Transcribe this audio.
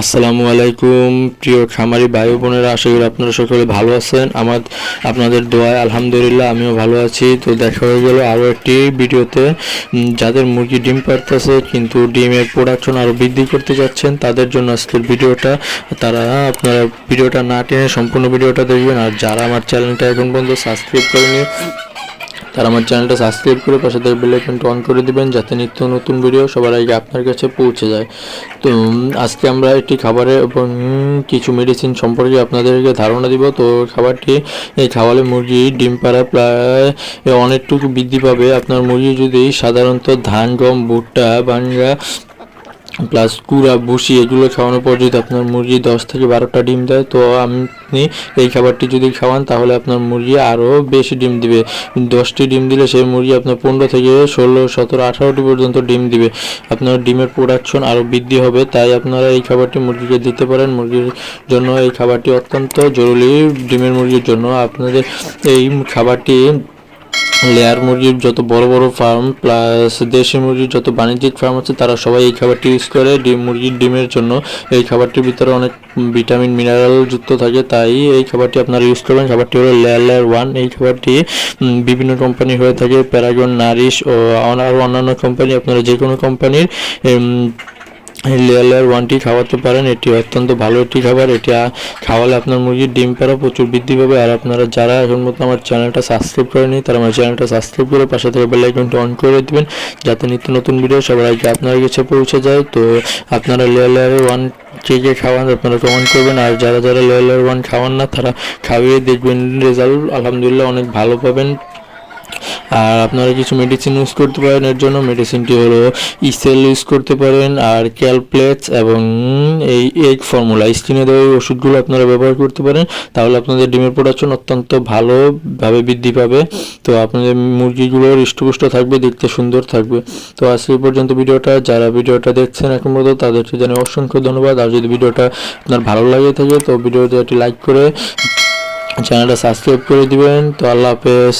আসসালামু আলাইকুম, প্রিয় খামারি ভাই বোনেরা, আশা করি আপনারা সকলে ভালো আছেন। আমার আপনাদের দোয়ায় আলহামদুলিল্লাহ আমিও ভালো আছি। তো দেখা হয়ে গেল আরও একটি ভিডিওতে। যাদের মুরগি ডিম পারতেছে কিন্তু ডিমের প্রোডাকশন আরও বৃদ্ধি করতে যাচ্ছেন, তাদের জন্য আজকের ভিডিওটা। তারা আপনারা ভিডিওটা না টেনে সম্পূর্ণ ভিডিওটা দেখবেন। আর যারা আমার চ্যানেলটা এখন পর্যন্ত সাবস্ক্রাইব করেনি তারা আমার চ্যানেলটা সাবস্ক্রাইব করে পাশে থেকে বেল আইকনটা অন করে দিবেন যাতে নিত্য নতুন ভিডিও সবার আগে আপনার কাছে পৌঁছে যায়। তো আজকে আমরা একটি খাবারের এবং কিছু মেডিসিন সম্পর্কে আপনাদেরকে ধারণা দিব। তো, খাবারটি, এই খাওয়ালে মুরগি, ডিম পাড়া প্রায় অনেকটুকু বৃদ্ধি পাবে। আপনার মুরগি যদি সাধারণত ধান, গম, ভুট্টা বাঙ্গা প্লাস কুড়া, ভুসি এগুলো খাওয়ানোর পর যদি আপনার মুরগি দশ থেকে বারোটা ডিম দেয়, তো আপনি এই খাবারটি যদি খাওয়ান, তাহলে আপনার মুরগি আরও বেশি ডিম দিবে। দশটি ডিম দিলে সেই মুরগি আপনার পনেরো থেকে ষোলো, সতেরো, আঠারোটি পর্যন্ত ডিম দিবে। আপনার ডিমের প্রোডাকশন আরও বৃদ্ধি হবে, তাই আপনারা এই খাবারটি মুরগিকে দিতে পারেন। মুরগির জন্য এই খাবারটি অত্যন্ত জরুরি। ডিমের মুরগির জন্য আপনাদের এই খাবারটি লেয়ার মুরগির যত বড় বড় ফার্ম, প্লাস দেশি মুরগির যত বাণিজ্যিক ফার্ম আছে, তারা সবাই এই খাবারটি ইউজ করে। ডিম, মুরগির ডিমের জন্য এই খাবারটির ভিতরে অনেক ভিটামিন মিনারেল যুক্ত থাকে। তাই এই খাবারটি আপনারা ইউজ করবেন। খাবারটি হলো লেয়ার লেয়ার ওয়ান। এই খাবারটি বিভিন্ন কোম্পানি হয়ে থাকে। প্যারাগন নারিশ ও আরও অন্যান্য কোম্পানি আপনারা যে কোনো কোম্পানির লেয়ার ওয়ানটি খাওয়াতে পারেন, এটি অত্যন্ত ভালো একটি খাবার। এটি খাওয়ালে আপনার মুরগির ডিম পাড়া প্রচুর বৃদ্ধি পাবে। আর আপনারা যারা এখন মতো আমার চ্যানেলটা সাবস্ক্রাইব করেনি তারা আমার চ্যানেলটা সাবস্ক্রাইব করে পাশে থেকে বেল আইকনটা অন করে দিবেন, যাতে নিত্য নতুন ভিডিও সবার আগে আপনার কাছে পৌঁছে যায়। তো আপনারা লেয়ার লেয়ার ওয়ান কে কে খাওয়ান, আপনারা কমেন্ট করবেন। আর যারা যারা লেয়ার লেয়ার ওয়ান খাওয়ান না, তারা খাওয়িয়ে দেখবেন রেজাল্ট আলহামদুলিল্লাহ অনেক ভালো পাবেন। আর আপনারা কিছু মেডিসিন ইউজ করতে পারেন, এর জন্য মেডিসিনটি হলো ইসেল ইউজ করতে পারেন আর ক্যালপ্লেটস এবং এই এগ ফর্মুলা স্কিনে দেওয়া ওষুধগুলো আপনারা ব্যবহার করতে পারেন। তাহলে আপনাদের ডিমের প্রোডাকশন অত্যন্ত ভালোভাবে বৃদ্ধি পাবে। তো আপনাদের মুরগিগুলো হৃষ্টপুষ্ট থাকবে, দেখতে সুন্দর থাকবে। তো আজকে পর্যন্ত ভিডিওটা। যারা ভিডিওটা দেখছেন এখন পর্যন্ত, তাদেরকে জানাই অসংখ্য ধন্যবাদ। আর যদি ভিডিওটা আপনার ভালো লাগে থাকে, তো ভিডিওতে একটি লাইক করে চ্যানেলটা সাবস্ক্রাইব করে দিবেন। তো আল্লাহ হাফেজ।